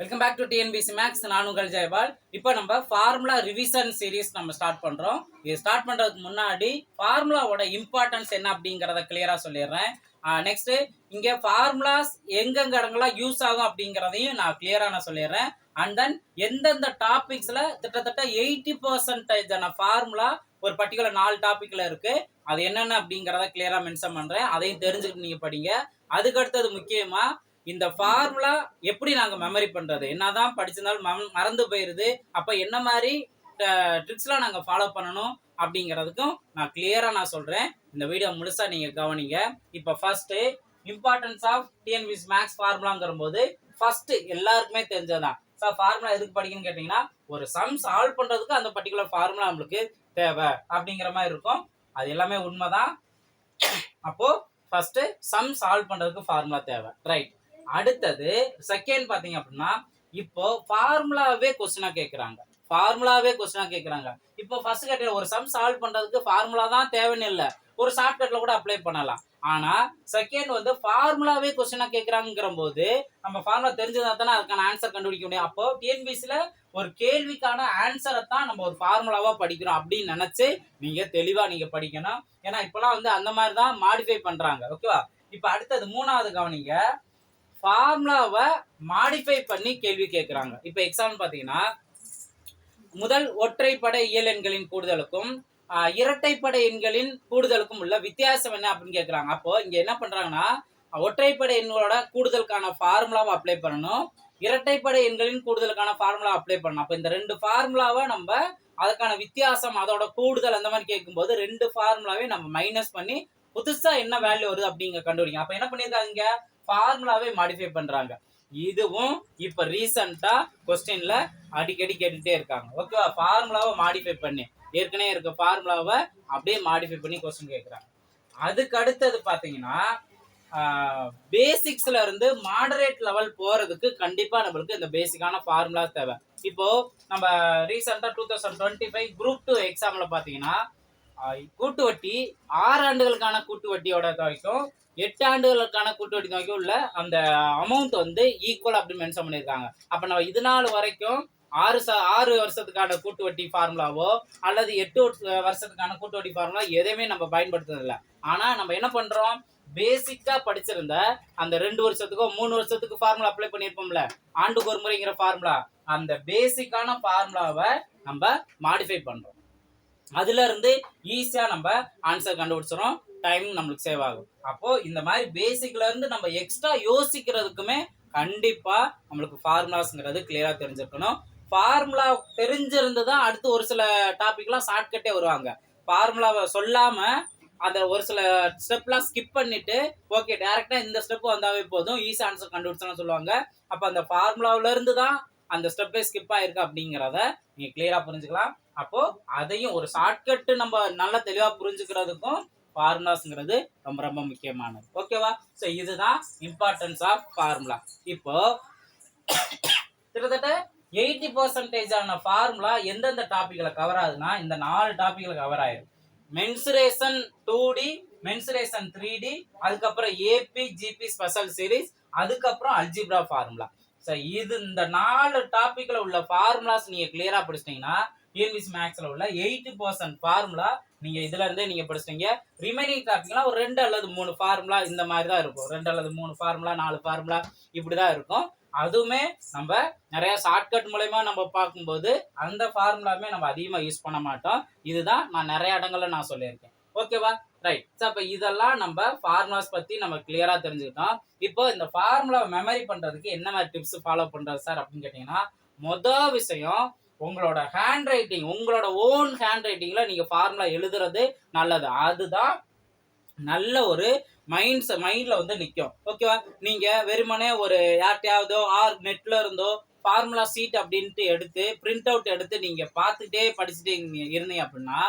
Welcome back to TNPSC maths நான் உங்கள் ஜெயபால். இப்போ நம்ம ஃபார்முலா ரிவிஷன் சீரிஸ் நம்ம ஸ்டார்ட் பண்ணுறோம் இது ஸ்டார்ட் பண்ணுறதுக்கு முன்னாடி ஃபார்முலாவோட இம்பார்ட்டன்ஸ் என்ன அப்படிங்கிறத கிளியராக சொல்லிடுறேன். நெக்ஸ்ட்டு இங்கே ஃபார்முலாஸ் எங்கெங்க இடங்கள்லாம் யூஸ் ஆகும் அப்படிங்கிறதையும் நான் கிளியராக நான் சொல்லிடுறேன். அண்ட் தென் எந்தெந்த டாபிக்ஸில் கிட்டத்தட்ட எயிட்டி பர்சன்டேஜான ஃபார்முலா ஒரு பர்டிகுலர் நாலு டாப்பிக்கில் இருக்குது அது என்னென்ன அப்படிங்கிறத கிளியராக மென்ஷன் பண்ணுறேன் அதையும் தெரிஞ்சுக்கிட்டு நீங்கள் படிங்க. அதுக்கு அடுத்தது முக்கியமாக இந்த ஃபார்முலா எப்படி நாங்கள் மெமரி பண்ணுறது என்னதான் படிச்சிருந்தாலும் மம்- மறந்து போயிடுது அப்போ என்ன மாதிரி ட்ரிக்ஸ்லாம் நாங்கள் ஃபாலோ பண்ணணும் அப்படிங்கிறதுக்கும் நான் கிளியராக நான் சொல்கிறேன் இந்த வீடியோ முழுசாக நீங்கள் கவனிங்க. இப்போ first importance of TNPSC maths ஃபார்முலாங்கிற போது ஃபஸ்ட்டு எல்லாருக்குமே தெரிஞ்சதுதான். சார் ஃபார்முலா எதுக்கு படிக்கணும்னு கேட்டிங்கன்னா ஒரு சம் சால்வ் பண்ணுறதுக்கு அந்த பர்டிகுலர் ஃபார்முலா நம்மளுக்கு தேவை அப்படிங்கிற மாதிரி இருக்கும். அது எல்லாமே உண்மைதான். அப்போ ஃபர்ஸ்ட் சம் சால்வ் பண்றதுக்கு ஃபார்முலா தேவை. ரைட் அடுத்தது செகண்ட் பாத்தீங்க அப்படின்னா இப்போ ஃபார்முலாவே கொஸ்டினா கேட்கறாங்க ஃபார்முலாவே கொஸ்டினா கேட்கறாங்க இப்போ ஃபர்ஸ்ட் கேட்ட ஒரு சம் சால்வ் பண்றதுக்கு ஃபார்முலா தான் தேவைன்னு இல்லை. ஒரு ஷார்ட்கட்ல கூட அப்ளை பண்ணலாம். ஆனா செகண்ட் வந்து ஃபார்முலாவே கொஸ்டினா கேட்கறாங்கிற போது நம்ம ஃபார்முலா தெரிஞ்சதா தானே அதுக்கான ஆன்சர் கண்டுபிடிக்க முடியும். அப்போ டிஎன்பிசில ஒரு கேள்விக்கான ஆன்சரை தான் நம்ம ஒரு ஃபார்முலாவா படிக்கிறோம் அப்படின்னு நினைச்சு நீங்க தெளிவா நீங்க படிக்கணும். ஏன்னா இப்பெல்லாம் வந்து அந்த மாதிரி தான் மாடிஃபை பண்றாங்க. ஓகேவா இப்போ அடுத்தது மூணாவது கவனிங்க. ஃபார்முலாவை மாடிஃபை பண்ணி கேள்வி கேட்குறாங்க இப்போ எக்ஸாம்பிள் பார்த்தீங்கன்னா முதல் ஒற்றைப்படை இயல் எண்களின் கூடுதலுக்கும் இரட்டைப்படை எண்களின் கூடுதலுக்கும் உள்ள வித்தியாசம் என்ன அப்படின்னு கேட்குறாங்க அப்போ இங்க என்ன பண்றாங்கன்னா ஒற்றைப்படை எண்களோட கூடுதலுக்கான ஃபார்முலாவை அப்ளை பண்ணணும். இரட்டைப்படை எண்களின் கூடுதலுக்கான ஃபார்முலா அப்ளை பண்ணணும். அப்போ இந்த ரெண்டு ஃபார்முலாவை நம்ம அதுக்கான வித்தியாசம் அதோட கூடுதல் அந்த மாதிரி கேட்கும்போது ரெண்டு ஃபார்முலாவே நம்ம மைனஸ் பண்ணி புதுசா என்ன வேல்யூ வருது அப்படிங்க கண்டுபிடிங்க. அப்போ என்ன பண்ணியிருக்காங்க ஃபார்முலாவே மாடிஃபை பண்றாங்க. இதுவும் இப்ப ரீசெண்டா கொஸ்டின்ல அடிக்கடி கேட்டுட்டே இருக்காங்க. ஓகேவா ஃபார்முலாவை மாடிஃபை பண்ணி. ஏற்கனவே இருக்க ஃபார்முலாவை அப்படியே மாடிஃபை பண்ணி கொஸ்டின் கேட்குறாங்க அதுக்கு அடுத்தது பாத்தீங்கன்னா பேசிக்ஸ்ல இருந்து மாடரேட் லெவல் போறதுக்கு கண்டிப்பா நம்மளுக்கு இந்த பேசிக்கான ஃபார்முலா தேவை. இப்போ நம்ம ரீசெண்டா two thousand twenty five group two எக்ஸாம்ல பாத்தீங்கன்னா கூட்டு வட்டி ஆறு ஆண்டுகளுக்கான கூட்டு வட்டியோட வரைக்கும் எட்டு ஆண்டுகளுக்கான கூட்டு வட்டி உள்ள அந்த அமௌண்ட் வந்து ஈக்குவல் அப்படின்னு மென்ஷன் பண்ணியிருக்காங்க. அப்போ நம்ம இது நாள் வரைக்கும் ஆறு ச ஆறு வருஷத்துக்கான கூட்டு வட்டி ஃபார்முலாவோ அல்லது எட்டு வருஷத்துக்கான கூட்டு வட்டி ஃபார்முலா எதையுமே நம்ம பயன்படுத்துறதில்ல ஆனால் நம்ம என்ன பண்ணுறோம் பேசிக்காக படிச்சிருந்த அந்த ரெண்டு வருஷத்துக்கோ மூணு வருஷத்துக்கு ஃபார்முலா அப்ளை பண்ணியிருப்போம்ல. ஆண்டுக்கு ஒரு முறைங்கிற ஃபார்முலா அந்த பேசிக்கான ஃபார்முலாவை நம்ம மாடிஃபை பண்ணுறோம் அதுல இருந்து ஈஸியா நம்ம ஆன்சர் கண்டுபிடிச்சிடும் டைம் நம்மளுக்கு சேவ் ஆகும். அப்போ இந்த மாதிரி பேசிக்ல இருந்து நம்ம எக்ஸ்ட்ரா யோசிக்கிறதுக்குமே கண்டிப்பா நம்மளுக்கு ஃபார்முலாஸ்ங்கிறது கிளியரா தெரிஞ்சிருக்கணும். ஃபார்முலா தெரிஞ்சிருந்து தான் அடுத்து ஒரு சில டாபிக்லாம் ஷார்ட்கட்டே வருவாங்க. ஃபார்முலாவை சொல்லாம அந்த ஒரு சில ஸ்டெப்லாம் ஸ்கிப் பண்ணிட்டு ஓகே டேரெக்டாக இந்த ஸ்டெப் வந்தாவே போதும் ஈஸி ஆன்சர் கண்டுபிடிச்சோன்னு சொல்லுவாங்க. அப்போ அந்த ஃபார்முலாவில இருந்து தான் அந்த ஸ்டெப்பே ஸ்கிப் ஆயிருக்கு அப்படிங்கிறத நீங்கள் கிளியராக புரிஞ்சுக்கலாம். அப்போது அதையும் ஒரு ஷார்ட்கட்டு நம்ம நல்லா தெளிவாக புரிஞ்சுக்கிறதுக்கும் ஃபார்முலாஸ்ங்கிறது ரொம்ப ரொம்ப முக்கியமானது. ஓகேவா? ஸோ இதுதான் இம்பார்ட்டன்ஸ் ஆஃப் ஃபார்முலா இப்போ கிட்டத்தட்ட எயிட்டி பர்சன்டேஜ் ஆன ஃபார்முலா எந்தெந்த டாப்பிக்கில் கவர் ஆகுதுன்னா இந்த நாலு டாப்பிக்கில் கவர் ஆயிடும் mensuration two D mensuration three D அதுக்கப்புறம் ஏபி ஜிபி ஸ்பெஷல் சீரிஸ் அதுக்கப்புறம் அல்ஜிப்ரா ஃபார்முலா ஸோ இது இந்த நாலு டாப்பிக்கில் உள்ள ஃபார்முலாஸ் நீங்கள் கிளியரா படிச்சிட்டிங்கன்னா டிஎன்பிசி மேக்ஸில் உள்ள எயிட்டி பர்சன்ட் ஃபார்முலா நீங்கள் இதுல இருந்தே நீங்கள் படிச்சிட்டீங்க. ரிமைனிங் டாப்பிக்லாம் ஒரு ரெண்டு அல்லது மூணு ஃபார்முலா இந்த மாதிரி தான் இருக்கும். ரெண்டு அல்லது மூணு ஃபார்முலா நாலு ஃபார்முலா இப்படிதான் இருக்கும். அதுவுமே நம்ம நிறைய ஷார்ட்கட் மூலயமா நம்ம பார்க்கும்போது அந்த ஃபார்முலாவுமே நம்ம அதிகமாக யூஸ் பண்ண மாட்டோம். இதுதான் நான் நிறைய இடங்களில் நான் சொல்லியிருக்கேன். ஓகேவா ரைட் ஸோ அப்போ இதெல்லாம் நம்ம ஃபார்முலாஸ் பற்றி நம்ம கிளியராக தெரிஞ்சுக்கிட்டோம். இப்போ இந்த ஃபார்முலாவை மெமரி பண்ணுறதுக்கு என்ன மாதிரி டிப்ஸ் ஃபாலோ பண்ணுறது சார் அப்படின்னு கேட்டிங்கன்னா மொதல் விஷயம் உங்களோட ஹேண்ட் ரைட்டிங் உங்களோட ஓன் ஹேண்ட் ரைட்டிங்கில் நீங்கள் ஃபார்முலா எழுதுறது நல்லது. அதுதான் நல்ல ஒரு மைண்ட்ஸ் மைண்டில் வந்து நிற்கும் ஓகேவா நீங்கள் வெறுமனே ஒரு யார்கிட்டயாவதோ ஆர் நெட்டில் இருந்தோ ஃபார்முலா சீட் அப்படின்ட்டு எடுத்து பிரிண்ட் அவுட் எடுத்து நீங்கள் பார்த்துட்டே படிச்சுட்டு இருந்தீங்க- இருந்தீங்க அப்படின்னா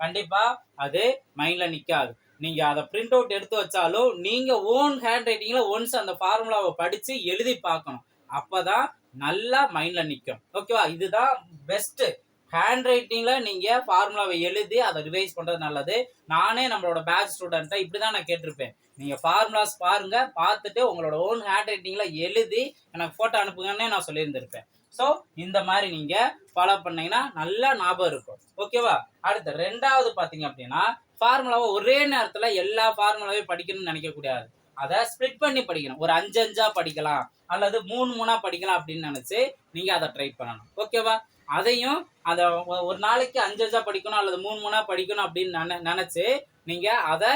கண்டிப்பாக அது மைண்டில் நிற்காது நீங்கள் அதை பிரிண்ட் அவுட் எடுத்து வச்சாலும் நீங்கள் ஓன் ஹேண்ட் ரைட்டிங்கில் ஒன்ஸ் அந்த ஃபார்முலாவை படித்து எழுதி பார்க்கணும். அப்போ தான் நல்லா மைண்ட்ல நிற்கும் ஓகேவா இதுதான் பெஸ்ட்டு ஹேண்ட் ரைட்டிங்ல நீங்க ஃபார்முலாவை எழுதி அதை ரிவைஸ் பண்ணுறது நல்லது. நானே நம்மளோட பேட்ச் ஸ்டூடெண்ட்டை இப்படி தான் நான் கேட்டிருப்பேன். நீங்க ஃபார்முலாஸ் பாருங்க பார்த்துட்டு உங்களோட ஓன் ஹேண்ட் ரைட்டிங்ல எழுதி எனக்கு ஃபோட்டோ அனுப்புங்கன்னே நான் சொல்லியிருந்திருப்பேன். ஸோ இந்த மாதிரி நீங்க ஃபாலோ பண்ணீங்கன்னா நல்லா ஞாபகம் இருக்கும். ஓகேவா அடுத்து ரெண்டாவது பார்த்தீங்க அப்படின்னா ஃபார்முலாவை ஒரே நேரத்தில் எல்லா ஃபார்முலாவையும் படிக்கணும்னு நினைக்கக்கூடாது அதை ஸ்ப்ளிட் பண்ணி படிக்கணும். ஒரு அஞ்சு அஞ்சா படிக்கலாம். அல்லது மூணு மூணா படிக்கலாம் அப்படின்னு நினச்சி நீங்கள் அதை ட்ரை பண்ணணும். ஓகேவா அதையும் அதை ஒரு நாளைக்கு அஞ்சு அஞ்சா படிக்கணும் அல்லது மூணு மூணா படிக்கணும் அப்படின்னு நினை நினச்சி நீங்கள் அதை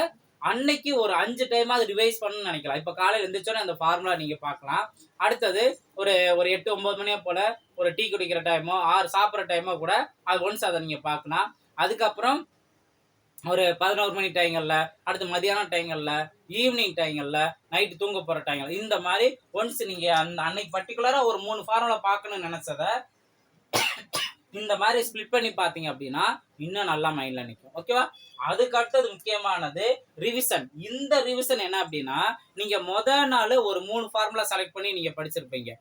அன்னைக்கு ஒரு அஞ்சு டைமாவது ரிவைஸ் பண்ணணும்னு நினைக்கலாம். இப்போ காலையில் எழுந்திரிச்சோன்னே அந்த ஃபார்முலா நீங்கள் பார்க்கலாம். அடுத்தது ஒரு ஒரு எட்டு ஒம்பது மணியை போல் ஒரு டீ குடிக்கிற டைமோ ஆறு சாப்பிட்ற டைமோ கூட அது ஒன்ஸ் அதை நீங்கள் பார்க்கலாம். அதுக்கப்புறம் ஒரு பதினோரு மணி டைங்களில் அடுத்து மதியானம் டைங்களில் ஈவினிங் டைங்களில் நைட்டு தூங்க போகிற டைங்கள் இந்த மாதிரி ஒன்ஸ் நீங்கள் அந்த அன்னைக்கு பர்டிகுலராக ஒரு மூணு ஃபார்முலா பார்க்கணும்னு நினச்சத இந்த மாதிரி ஸ்பிளிட் பண்ணி பார்த்தீங்க அப்படின்னா இன்னும் நல்லா மைண்டில் நிற்கும் ஓகேவா அதுக்கு அடுத்தது முக்கியமானது ரிவிஷன் இந்த ரிவிஷன் என்ன அப்படின்னா நீங்கள் முத நாள் ஒரு மூணு ஃபார்முலா செலக்ட் பண்ணி நீங்கள் படிச்சிருப்பீங்க.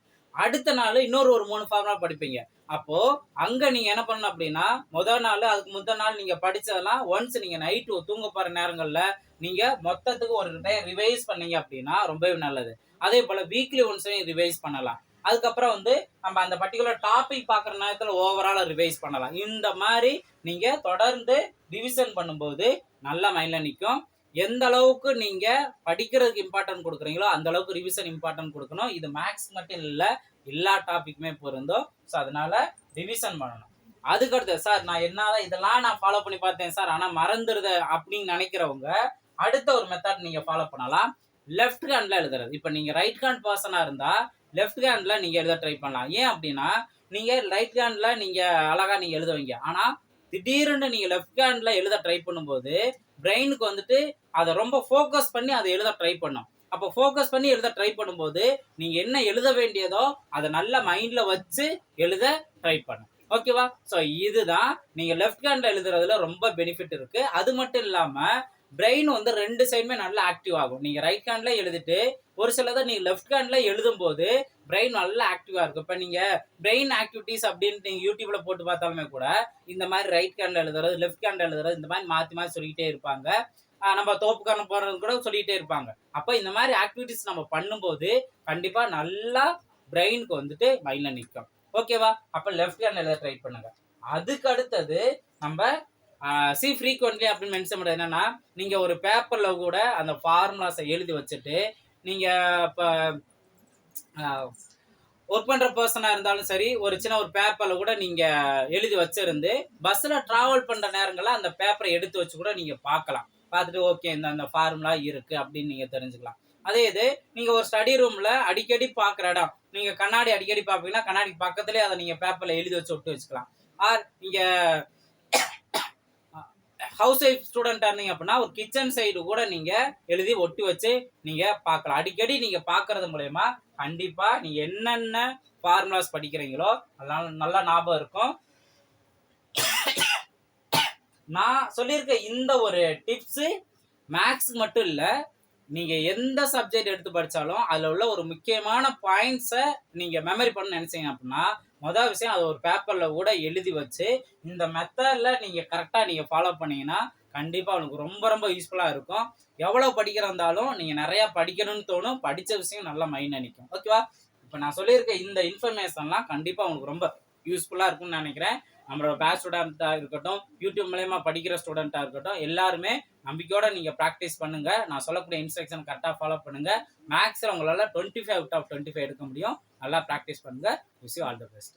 அடுத்த நாள் இன்னொரு ஒரு மூணு ஃபார்முலா படிப்பீங்க. அப்போ அங்க நீங்க என்ன பண்ணணும் அப்படின்னா முதல் நாள் அதுக்கு முதல் நாள் நீங்க படிச்சதெல்லாம் ஒன்ஸ் நீங்க நைட்டு தூங்க போற நேரங்கள்ல நீங்க மொத்தத்துக்கு ஒரு டைம் ரிவைஸ் பண்ணீங்க அப்படின்னா ரொம்பவே நல்லது. அதே போல வீக்லி ஒன்ஸையும் ரிவைஸ் பண்ணலாம். அதுக்கப்புறம் வந்து நம்ம அந்த பர்டிகுலர் டாபிக் பார்க்குற நேரத்தில் ஓவராலாக ரிவைஸ் பண்ணலாம். இந்த மாதிரி நீங்கள் தொடர்ந்து டிவிஷன் பண்ணும்போது நல்ல மைண்டில் நிற்கும் எந்த அளவுக்கு நீங்கள் படிக்கிறதுக்கு இம்பார்ட்டன்ட் கொடுக்குறீங்களோ அந்த அளவுக்கு ரிவிஷன் இம்பார்ட்டன்ட் கொடுக்கணும். இது மேக்ஸ் மட்டும் இல்லை எல்லா டாபிக்குமே பொருந்தும். ஸோ அதனால ரிவிஷன் பண்ணணும். அதுக்கடுத்து சார் நான் என்னதான் இதெல்லாம் நான் ஃபாலோ பண்ணி பார்த்தேன் சார் ஆனால் மறந்துடுது அப்படின்னு நினைக்கிறவங்க அடுத்த ஒரு மெத்தட் நீங்கள் ஃபாலோ பண்ணலாம். லெஃப்ட் ஹேண்டில் எழுதுறது. இப்போ நீங்கள் ரைட் ஹேண்ட் பர்சனாக இருந்தால் லெஃப்ட் ஹேண்டில் நீங்கள் எழுத ட்ரை பண்ணலாம். ஏன் அப்படின்னா நீங்கள் ரைட் ஹேண்டில் நீங்கள் அழகாக நீங்கள் எழுதுவீங்க ஆனால் திடீர்னு நீங்கள் லெஃப்ட் ஹேண்ட்ல எழுத ட்ரை பண்ணும்போது பிரெயினுக்கு வந்துட்டு அதை ரொம்ப ஃபோக்கஸ் பண்ணி அதை எழுத ட்ரை பண்ணும். அப்போ ஃபோக்கஸ் பண்ணி எழுத ட்ரை பண்ணும்போது நீங்கள் என்ன எழுத வேண்டியதோ அதை நல்ல மைண்டில் வச்சு எழுத ட்ரை பண்ணும். ஓகேவா ஸோ இதுதான் நீங்கள் லெஃப்ட் ஹேண்ட்ல எழுதுறதுல ரொம்ப பெனிஃபிட் இருக்குது அது மட்டும் இல்லாமல் பிரெயின் வந்து ரெண்டு சைடுமே நல்லா ஆக்டிவ் ஆகும். நீங்கள் ரைட் ஹேண்டில் எழுதிட்டு ஒரு சிலதை நீங்கள் லெஃப்ட் ஹேண்டில் எழுதும் போது பிரெயின் நல்லா ஆக்டிவாக இருக்கும். இப்போ நீங்கள் பிரெயின் ஆக்டிவிட்டீஸ் அப்படின்னு நீங்கள் யூடியூப்பில் போட்டு பார்த்தாலுமே கூட இந்த மாதிரி ரைட் ஹேண்டில் எழுதுறது லெஃப்ட் ஹேண்டில் எழுதுறது இந்த மாதிரி மாற்றி மாற்றி சொல்லிக்கிட்டே இருப்பாங்க. நம்ம தோப்புக்காரன் போகிறது கூட சொல்லிக்கிட்டே இருப்பாங்க. அப்போ இந்த மாதிரி ஆக்டிவிட்டீஸ் நம்ம பண்ணும்போது கண்டிப்பாக நல்லா பிரெயினுக்கு வந்துட்டு மைண்டில் நிற்கும் ஓகேவா அப்போ லெஃப்ட் ஹேண்டில் எழுத ட்ரை பண்ணுங்க. அதுக்கு அடுத்தது நம்ம சி ஃப்ரீக்வெண்ட்லி அப்படின்னு மென்ஷன் பண்ணுறது என்னன்னா நீங்கள் ஒரு பேப்பரில் கூட அந்த ஃபார்முலாஸை எழுதி வச்சுட்டு நீங்கள் இப்போ ஒர்க் பண்ணுற பர்சனாக இருந்தாலும் சரி ஒரு சின்ன ஒரு பேப்பரில் கூட நீங்கள் எழுதி வச்சிருந்து பஸ்ஸில் ட்ராவல் பண்ணுற நேரங்களில் அந்த பேப்பரை எடுத்து வச்சு கூட நீங்கள் பார்க்கலாம். பார்த்துட்டு ஓகே இந்த அந்த ஃபார்முலா இருக்குது அப்படின்னு நீங்கள் தெரிஞ்சுக்கலாம். அதே இது நீங்கள் ஒரு ஸ்டடி ரூமில் அடிக்கடி பார்க்குற இடம் நீங்கள் கண்ணாடி அடிக்கடி பார்ப்பீங்கன்னா கண்ணாடி பக்கத்துலேயே அதை நீங்கள் பேப்பரில் எழுதி வச்சு விட்டு வச்சுக்கலாம். ஆர் நீங்கள் ஹவுஸ் ஒய்ஃப் ஸ்டூடெண்ட்டாக இருந்தீங்க அப்படின்னா ஒரு கிச்சன் சைடு கூட நீங்கள் எழுதி ஒட்டி வச்சு நீங்கள் பார்க்கலாம். அடிக்கடி நீங்கள் பாக்குறது மூலயமா கண்டிப்பாக நீங்கள் என்னென்ன ஃபார்முலாஸ் படிக்கிறீங்களோ அதெல்லாம் நல்லா ஞாபகம் இருக்கும். நான் சொல்லியிருக்க இந்த ஒரு டிப்ஸு மேக்ஸ் மட்டும் இல்லை நீங்கள் எந்த சப்ஜெக்ட் எடுத்து படித்தாலும் அதில் உள்ள ஒரு முக்கியமான பாயிண்ட்ஸை நீங்கள் மெமரி பண்ண நினச்சிங்க அப்படின்னா மொதல் விஷயம் அதை ஒரு பேப்பரில் கூட எழுதி வச்சு இந்த மெத்தடில் நீங்கள் கரெக்டாக நீங்கள் ஃபாலோ பண்ணீங்கன்னா கண்டிப்பாக உங்களுக்கு ரொம்ப ரொம்ப யூஸ்ஃபுல்லாக இருக்கும். எவ்வளோ படிக்கிறந்தாலும் நீங்கள் நிறையா படிக்கணும்னு தோணும். படித்த விஷயம் நல்லா மைண்ட் நிற்கும் ஓகேவா இப்போ நான் சொல்லியிருக்க இந்த இன்ஃபர்மேஷன்லாம் கண்டிப்பாக உங்களுக்கு ரொம்ப யூஸ்ஃபுல்லாக இருக்கும்னு நினைக்கிறேன். நம்மளோட பேஸ் ஸ்டூடெண்ட்டாக இருக்கட்டும் யூடியூப் மூலயமா படிக்கிற ஸ்டூடெண்ட்டாக இருக்கட்டும் எல்லாருமே நம்பிக்கையோட நீங்கள் ப்ராக்டிஸ் பண்ணுங்கள் நான் சொல்லக்கூடிய இன்ஸ்ட்ரக்ஷன் கரெக்டாக ஃபாலோ பண்ணுங்கள் மேக்ஸில் உங்களால் twenty five out of twenty five எடுக்க முடியும். நல்லா ப்ராக்டிஸ் பண்ணுங்கள் விஷ் ஆல் த பெஸ்ட்